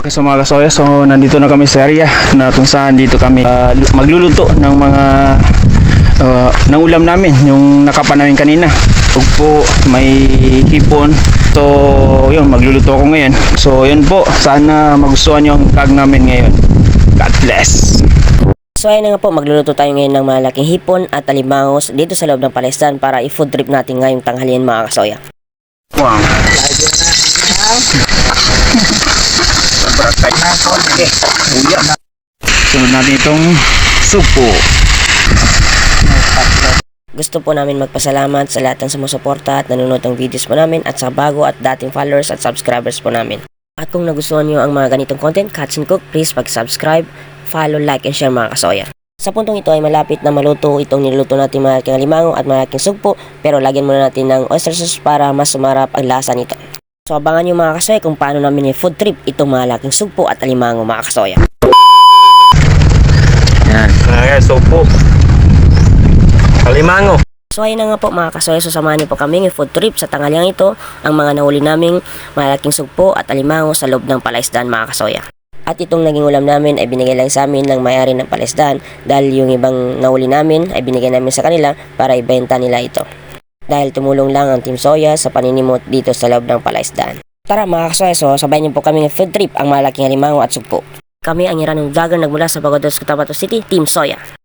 Okay, so mga kasoya, so nandito na kami sa area na kung saan dito kami ah, magluluto ng mga uh, ng ulam namin, yung nakapa namin kanina. Ugpo, may hipon. So, yun, magluluto ako ngayon. So, yun po, sana magustuhan yung vlog namin ngayon. God bless! So ayun nga po, magluluto tayo ngayon ng malaking hipon at alimangos dito sa loob ng palestan para i-food trip natin ngayong tanghalian mga kasoya. Wow! Sunod natin itong supo. Gusto po namin magpasalamat sa lahat ng sumusuporta at nanonood ng videos po namin at sa bago at dating followers at subscribers po namin. At kung nagustuhan nyo ang mga ganitong content, Catch and Cook, please pag-subscribe, follow, like, and share mga kasoya. Sa puntong ito ay malapit na maluto itong niluto natin malaking alimango at malaking sugpo pero lagyan muna natin ng oyster sauce para mas sumarap ang lasa nito. So abangan nyo mga kasoya kung paano namin i-food trip itong malaking sugpo at alimango mga kasoya. Yan. Ayan, supo. Kalimango. So ayun na nga po mga kasoya, susamahan niyo po kami ng food trip sa tanghaliang ito ang mga nahuli naming malaking sugpo at alimango sa loob ng palaisdaan mga kasoya. At itong naging ulam namin ay binigay lang sa amin ng may-ari ng palaisdaan dahil yung ibang nahuli namin ay binigay namin sa kanila para ibenta nila ito. Dahil tumulong lang ang Team Soya sa paninimot dito sa loob ng palaisdaan. Tara mga kasoya, so sabayan niyo po kami ng food trip ang malaking alimango at sugpo. Kami ang iranong vlogger nagmula sa Pagodos, Cotabato City, Team Soya.